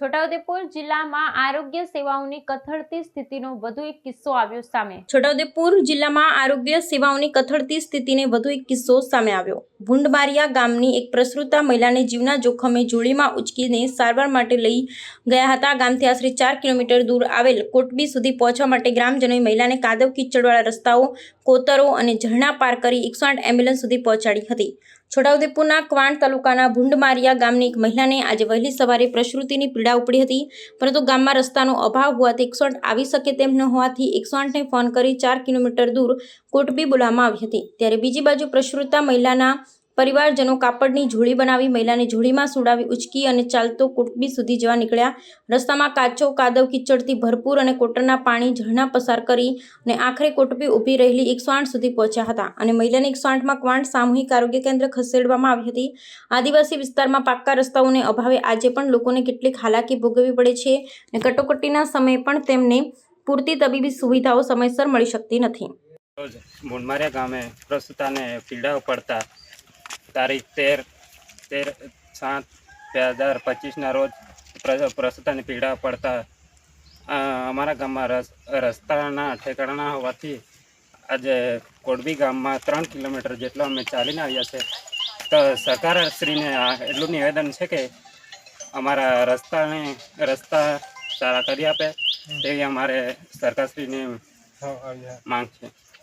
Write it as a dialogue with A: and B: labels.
A: છોટાઉદેપુર જિલ્લામાં આરોગ્ય સેવાઓની કથળતી સ્થિતિનો વધુ એક કિસ્સો આવ્યો સામે.
B: છોટાઉદેપુર જિલ્લામાં આરોગ્ય સેવાઓની કથળતી સ્થિતિને વધુ એક કિસ્સો સામે આવ્યો. ભુંડબારિયા ગામની એક પ્રસૃતા મહિલાને જીવના જોખમે જોડીમાં ઉચકીને સારવાર માટે લઈ ગયા હતા. ગામથી આશરે ચાર કિલોમીટર દૂર આવેલ કોટબી સુધી પહોંચવા માટે ગ્રામજનોએ મહિલાને કાદવ કીચડવાળા રસ્તાઓ, કોતરો અને ઝરણા પાર કરી એકસો આઠ એમ્બ્યુલન્સ સુધી પહોંચાડી હતી. છોટાઉદેપુરના ક્વાંટ તાલુકાના ભુંડમારિયા ગામની એક મહિલાને આજે વહેલી સવારે પ્રસૃતિની પીડા ઉપડી હતી. પરંતુ ગામમાં રસ્તાનો અભાવ હોવાથી એકસો આવી શકે તેમ ન હોવાથી એકસો આઠને ફોન કરી ચાર કિલોમીટર દૂર કોટબી બોલાવવામાં આવી હતી. ત્યારે બીજી બાજુ પ્રસૃતા મહિલાના પરિવારજનો કાપડની જોડી બનાવી મહિલાને જોડીમાં સુડાવી ઉચકી અને ચાલતો કોટબી સુધી જવા નીકળ્યા. રસ્તામાં કાચો કાદવ કિચડથી ભરપૂર અને કોટરના પાણી ઝરણા પસાર કરી અને આખરે કોટબી ઊભી રહેલી એકસો આઠ સુધી પહોંચ્યા હતા અને મહિલાને એકસો ક્વાંટ સામૂહિક આરોગ્ય કેન્દ્ર ખસેડવામાં આવી હતી. આદિવાસી વિસ્તારમાં પાક્કા રસ્તાઓને અભાવે આજે પણ લોકોને કેટલીક હાલાકી ભોગવવી પડે છે અને કટોકટીના સમયે પણ તેમને પૂરતી તબીબી સુવિધાઓ સમયસર મળી શકતી નથી.
C: મોનમારિયા ગામે પ્રસૂતાને પીડાઓ પડતા તારીખ તેર તેર સાત બે હજાર પચીસના રોજ પ્ર- પ્રસૂતાની પીડા પડતા અમારા ગામમાં રસ રસ્તાના ઠેકાણા હોવાથી આજે કોડબી ગામમાં ત્રણ કિલોમીટર જેટલો અમે ચાલીને આવ્યા છે. તો સરકારશ્રીને આ એટલું નિવેદન છે કે અમારા રસ્તાને રસ્તા સારા કરી આપે તેવી અમારે સરકારશ્રીની માંગ છે.